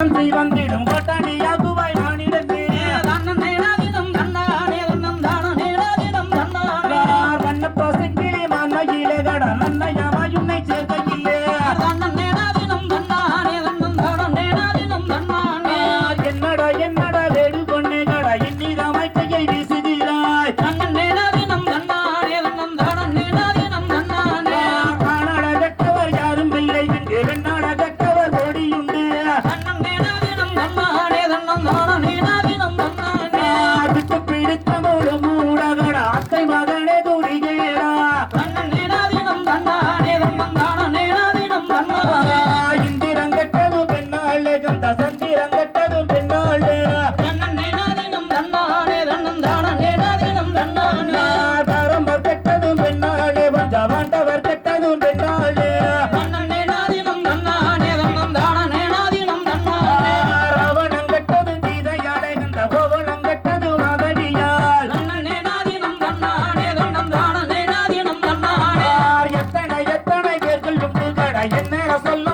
வந்திடும் கொட்டாண்டியாகுவாய் மானிடத்தே வண்ண பசுக்கிளி மன்னையிலே கட பிடித்த மூட மூடகட அத்தை மகனே கூட என் மேல சொல்ல.